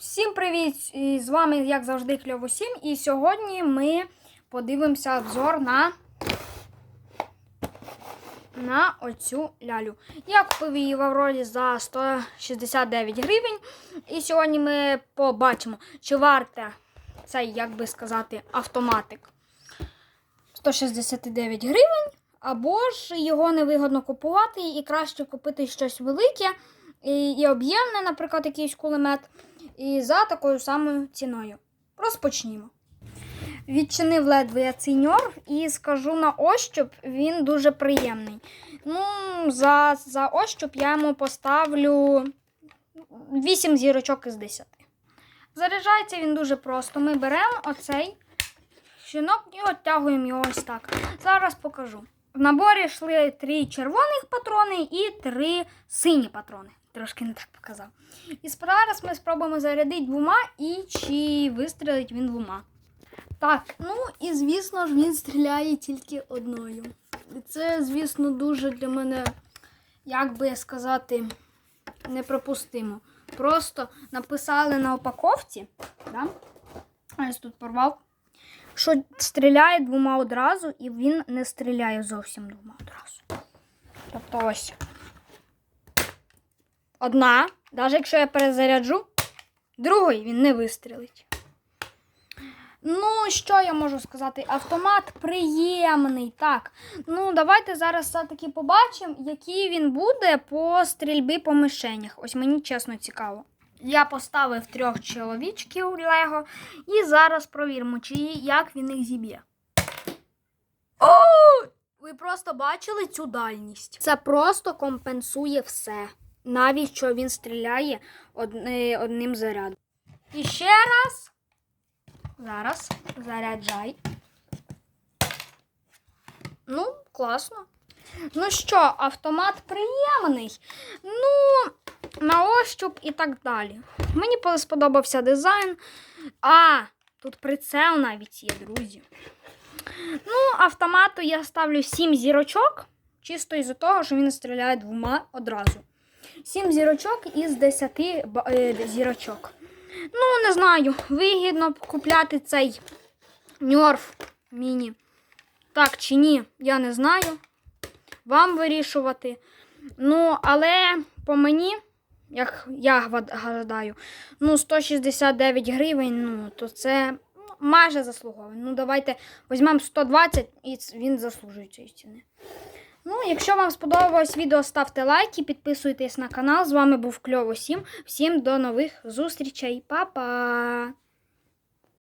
Всім привіт! І з вами, як завжди, Кльово 7. І сьогодні ми подивимося обзор на, на оцю лялю. Я купив її в Аврорі за 169 гривень. І сьогодні ми побачимо, чи варте цей, як би сказати, автоматик 169 гривень. Або ж його невигодно купувати і краще купити щось велике і, і об'ємне, наприклад, якийсь кулемет, і за такою самою ціною. Розпочнімо. Відчинив ледве я цей ньорф і скажу на ощуп, він дуже приємний. Ну, за, за ощуп я йому поставлю 8 зірочок із 10. Заряджається він дуже просто. Ми беремо оцей щінок і оттягуємо його ось так. Зараз покажу. В наборі йшли три червоних патрони і три сині патрони. Трошки не так показав. І зараз ми спробуємо зарядити двома і чи вистрілить він двома. Так, ну і звісно ж він стріляє тільки одною. І це, звісно, дуже для мене, як би сказати, неприпустимо. Просто написали на упаковці, да? ось тут порвав, що стріляє двома одразу, і він не стріляє зовсім двома одразу. Тобто ось. Одна, навіть якщо я перезаряджу, другий він не вистрілить. Ну, що я можу сказати? Автомат приємний. Так. Ну, давайте зараз все-таки побачимо, який він буде по стрільбі по мишенях. Ось мені чесно цікаво. Я поставив трьох чоловічків Лего і зараз провіримо, чи як він їх зіб'є. О! Ви просто бачили цю дальність. Це просто компенсує все. Навіть що він стріляє одни- одним зарядом. І ще раз. Зараз заряджай. Ну, класно. Ну що, автомат приємний. Ну, на ощуп і так далі. Мені сподобався дизайн. А, тут прицел навіть є, друзі. Ну, автомату я ставлю 7 зірочок, чисто із-за того, що він стріляє двома одразу. 7 зірочок із 10 е, зірочок. Ну, не знаю, вигідно купляти цей ньорф міні. Так чи ні, я не знаю. Вам вирішувати. Ну, але по мені, як я гадаю, ну, 169 гривень, ну, то це майже заслуговано. Ну, давайте візьмемо 120 і він заслужує цієї ціни. Ну, якщо вам сподобалось відео, ставте лайки, підписуйтесь на канал. З вами був Кльово 7. Всім до нових зустрічей. Па-па!